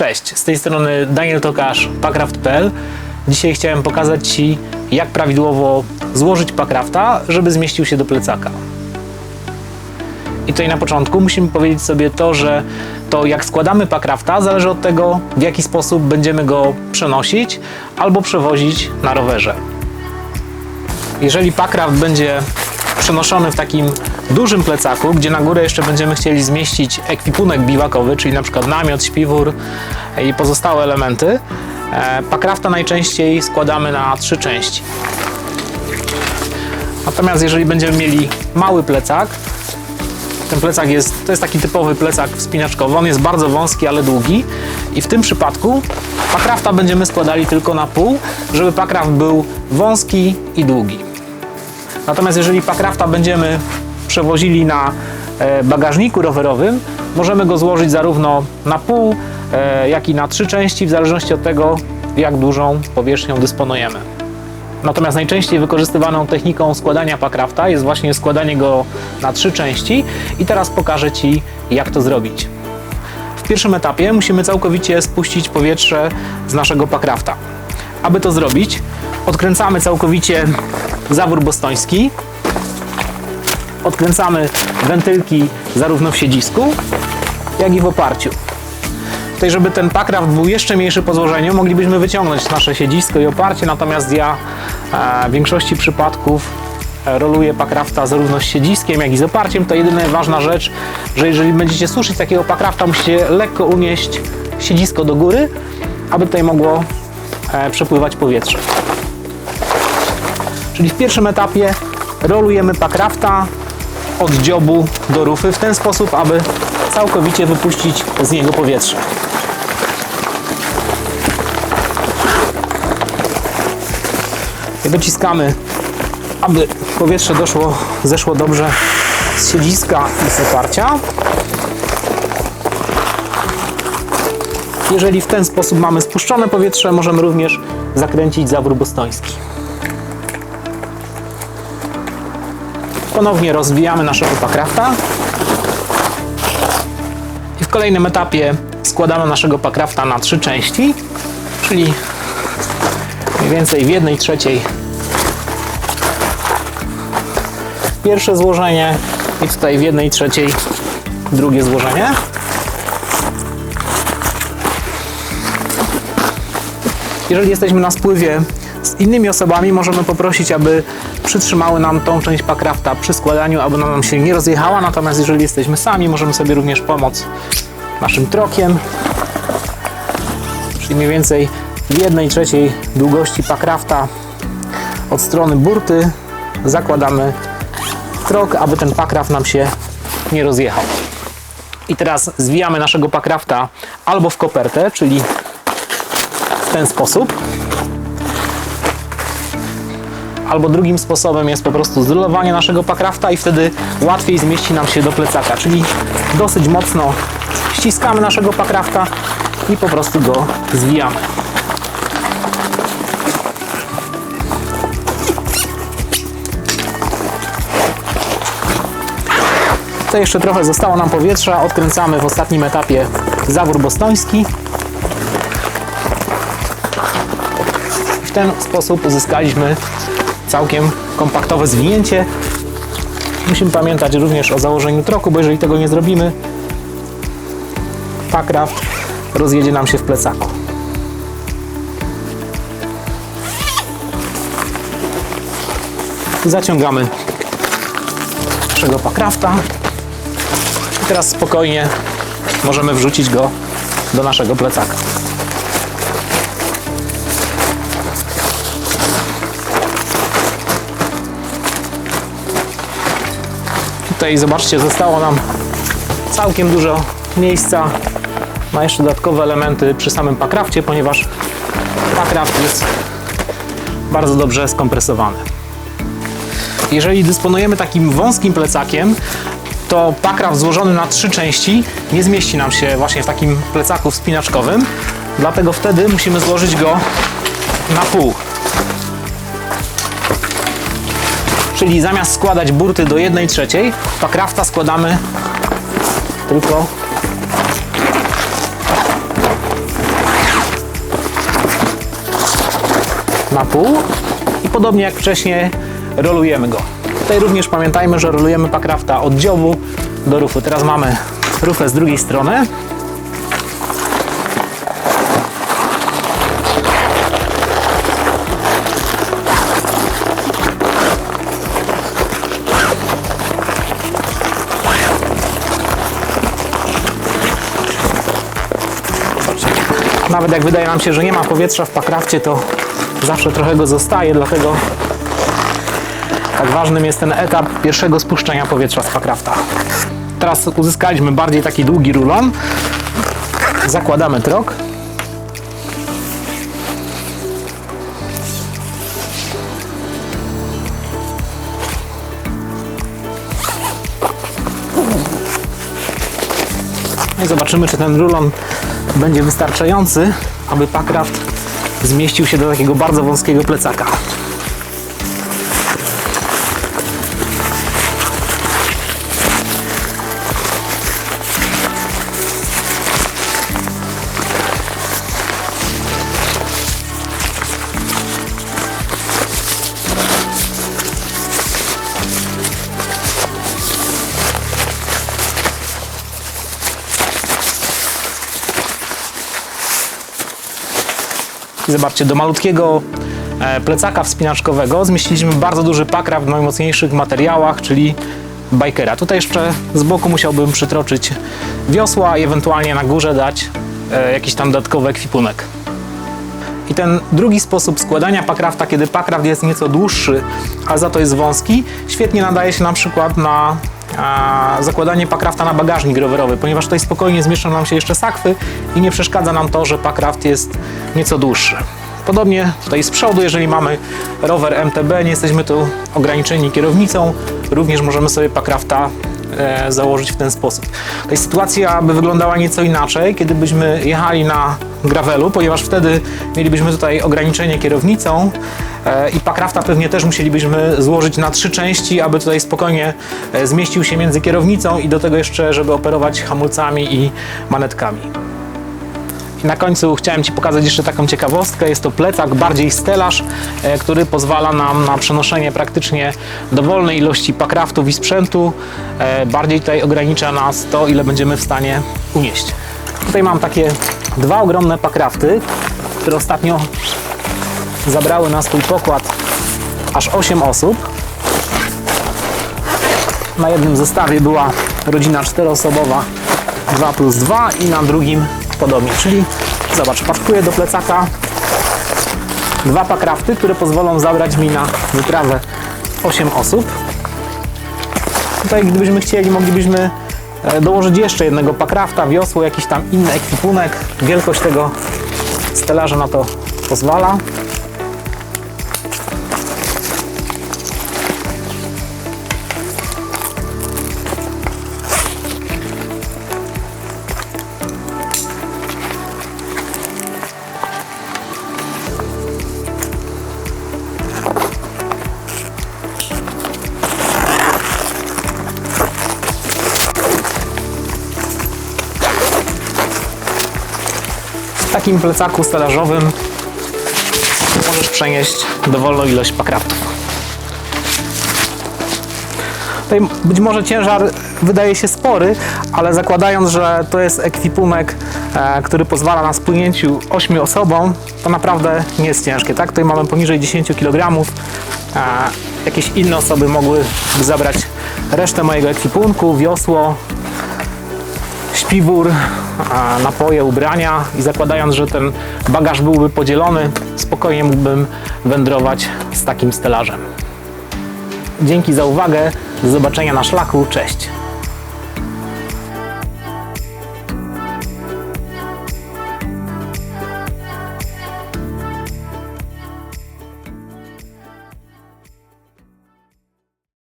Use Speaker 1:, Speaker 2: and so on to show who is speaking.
Speaker 1: Cześć, z tej strony Daniel Tokarz, packraft.pl. Dzisiaj chciałem pokazać Ci, jak prawidłowo złożyć packrafta, żeby zmieścił się do plecaka. I tutaj na początku musimy powiedzieć sobie to, że to jak składamy packrafta zależy od tego, w jaki sposób będziemy go przenosić albo przewozić na rowerze. Jeżeli packraft będzie przenoszony w takim dużym plecaku, gdzie na górę jeszcze będziemy chcieli zmieścić ekwipunek biwakowy, czyli na przykład namiot, śpiwór i pozostałe elementy, e, packrafta najczęściej składamy na trzy części. Natomiast jeżeli będziemy mieli mały plecak, ten plecak jest, to jest taki typowy plecak wspinaczkowy, on jest bardzo wąski, ale długi i w tym przypadku packrafta będziemy składali tylko na pół, żeby packraft był wąski i długi. Natomiast jeżeli packrafta będziemy przewozili na e, bagażniku rowerowym, możemy go złożyć zarówno na pół, e, jak i na trzy części, w zależności od tego, jak dużą powierzchnią dysponujemy. Natomiast najczęściej wykorzystywaną techniką składania packrafta jest właśnie składanie go na trzy części i teraz pokażę Ci, jak to zrobić. W pierwszym etapie musimy całkowicie spuścić powietrze z naszego packrafta. Aby to zrobić, odkręcamy całkowicie zawór bostoński, odkręcamy wentylki zarówno w siedzisku, jak i w oparciu. Tutaj, żeby ten packraft był jeszcze mniejszy po złożeniu, moglibyśmy wyciągnąć nasze siedzisko i oparcie, natomiast ja e, w większości przypadków e, roluję packrafta zarówno z siedziskiem, jak i z oparciem. To jedyna ważna rzecz, że jeżeli będziecie suszyć takiego packrafta, musicie lekko unieść siedzisko do góry, aby tutaj mogło e, przepływać powietrze. Czyli w pierwszym etapie rolujemy packrafta od dziobu do rufy w ten sposób, aby całkowicie wypuścić z niego powietrze. I dociskamy, aby powietrze doszło, zeszło dobrze z siedziska i z oparcia. Jeżeli w ten sposób mamy spuszczone powietrze, możemy również zakręcić zawór bostoński. Ponownie rozwijamy naszego packrafta. I w kolejnym etapie składamy naszego packrafta na trzy części, czyli mniej więcej w jednej trzeciej pierwsze złożenie i tutaj w jednej trzeciej drugie złożenie. Jeżeli jesteśmy na spływie z innymi osobami, możemy poprosić, aby przytrzymały nam tą część packrafta przy składaniu, aby ona nam się nie rozjechała. Natomiast jeżeli jesteśmy sami, możemy sobie również pomóc naszym trokiem, czyli mniej więcej w jednej trzeciej długości packrafta od strony burty zakładamy trok, aby ten packraft nam się nie rozjechał. I teraz zwijamy naszego packrafta albo w kopertę, czyli w ten sposób. Albo drugim sposobem jest po prostu zrolowanie naszego packrafta i wtedy łatwiej zmieści nam się do plecaka, czyli dosyć mocno ściskamy naszego packrafta i po prostu go zwijamy. Tutaj jeszcze trochę zostało nam powietrza, odkręcamy w ostatnim etapie zawór bostoński. W ten sposób uzyskaliśmy całkiem kompaktowe zwinięcie. Musimy pamiętać również o założeniu troku, bo jeżeli tego nie zrobimy, packraft rozjedzie nam się w plecaku. Zaciągamy naszego packrafta i teraz spokojnie możemy wrzucić go do naszego plecaka. Tutaj zobaczcie, zostało nam całkiem dużo miejsca na jeszcze dodatkowe elementy przy samym packrafcie, ponieważ packraft jest bardzo dobrze skompresowany. Jeżeli dysponujemy takim wąskim plecakiem, to packraft złożony na trzy części nie zmieści nam się właśnie w takim plecaku wspinaczkowym, dlatego wtedy musimy złożyć go na pół. Czyli zamiast składać burty do 1 trzeciej, to krafta składamy tylko na pół i podobnie jak wcześniej rolujemy go. Tutaj również pamiętajmy, że rolujemy pakrafta od dziobu do rufu. Teraz mamy rufę z drugiej strony. Nawet jak wydaje nam się, że nie ma powietrza w pakrafcie, to zawsze trochę go zostaje, dlatego tak ważnym jest ten etap pierwszego spuszczenia powietrza z pakrafta. Teraz uzyskaliśmy bardziej taki długi rulon. Zakładamy trok. No i zobaczymy, czy ten rulon będzie wystarczający, aby pakraft zmieścił się do takiego bardzo wąskiego plecaka. Zobaczcie, do malutkiego e, plecaka wspinaczkowego zmieściliśmy bardzo duży pakraft w najmocniejszych materiałach, czyli bikera. Tutaj jeszcze z boku musiałbym przytroczyć wiosła i ewentualnie na górze dać e, jakiś tam dodatkowy ekwipunek. I ten drugi sposób składania pakrafta, kiedy pakraft jest nieco dłuższy, a za to jest wąski, świetnie nadaje się na przykład na a, zakładanie pakrafta na bagażnik rowerowy, ponieważ tutaj spokojnie zmieszczą nam się jeszcze sakwy i nie przeszkadza nam to, że pakraft jest nieco dłuższy. Podobnie tutaj z przodu, jeżeli mamy rower MTB, nie jesteśmy tu ograniczeni kierownicą, również możemy sobie pakrafta założyć w ten sposób. Tutaj sytuacja by wyglądała nieco inaczej, kiedy byśmy jechali na gravelu, ponieważ wtedy mielibyśmy tutaj ograniczenie kierownicą e, i pakrafta pewnie też musielibyśmy złożyć na trzy części, aby tutaj spokojnie e, zmieścił się między kierownicą i do tego jeszcze, żeby operować hamulcami i manetkami. Na końcu chciałem Ci pokazać jeszcze taką ciekawostkę. Jest to plecak, bardziej stelaż, e, który pozwala nam na przenoszenie praktycznie dowolnej ilości pakraftów i sprzętu. E, Bardziej tutaj ogranicza nas to, ile będziemy w stanie unieść. Tutaj mam takie dwa ogromne pakrafty, które ostatnio zabrały na swój pokład aż 8 osób. Na jednym zestawie była rodzina czteroosobowa 2 plus 2 i na drugim podobnie. Czyli zobacz, pakuję do plecaka dwa pakrafty, które pozwolą zabrać mi na wyprawę 8 osób. Tutaj gdybyśmy chcieli, moglibyśmy e, dołożyć jeszcze jednego pakrafta, wiosło, jakiś tam inny ekwipunek. Wielkość tego stelaża na to pozwala. W takim plecaku stelażowym możesz przenieść dowolną ilość pakraftów. Tutaj być może ciężar wydaje się spory, ale zakładając, że to jest ekwipunek, e, który pozwala na spłynięciu 8 osobom, to naprawdę nie jest ciężkie. Tak? Tutaj mamy poniżej 10 kg. E, jakieś inne osoby mogłyby zabrać resztę mojego ekwipunku, wiosło, śpiwór, a, napoje, ubrania i zakładając, że ten bagaż byłby podzielony, spokojnie mógłbym wędrować z takim stelażem. Dzięki za uwagę, do zobaczenia na szlaku, cześć!